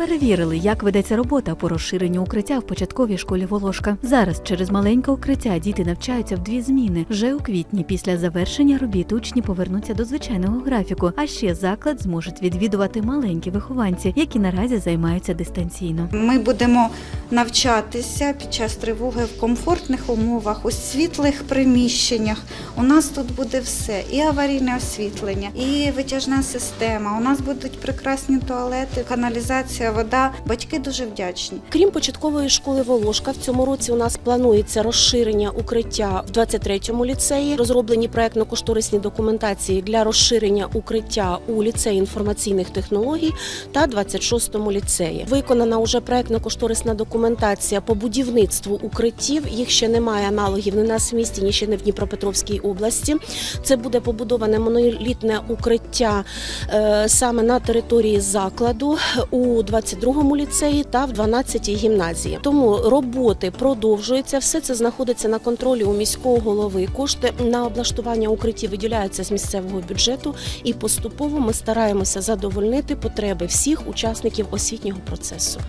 Перевірили, як ведеться робота по розширенню укриття в початковій школі Волошка. Зараз через маленьке укриття діти навчаються в дві зміни. Вже у квітні після завершення робіт учні повернуться до звичайного графіку. А ще заклад зможуть відвідувати маленькі вихованці, які наразі займаються дистанційно. Ми будемо навчатися під час тривоги в комфортних умовах, у світлих приміщеннях. У нас тут буде все: і аварійне освітлення, і витяжна система. У нас будуть прекрасні туалети, каналізація, вода. Батьки дуже вдячні. Крім початкової школи Волошка, в цьому році у нас планується розширення укриття в 23-му ліцеї. Розроблені проектно-кошторисні документації для розширення укриття у ліцеї інформаційних технологій та 26-му ліцеї. Виконана уже проектно-кошторисна документація по будівництву укриттів. Їх ще немає аналогів ні на нас в місті, ні ще не в Дніпропетровській області. Це буде побудоване монолітне укриття е, саме на території закладу у 22-му ліцеї та в 12-й гімназії. Тому роботи продовжуються. Все це знаходиться на контролі у міського голови. Кошти на облаштування укриттів виділяються з місцевого бюджету, і поступово ми стараємося задовольнити потреби всіх учасників освітнього процесу.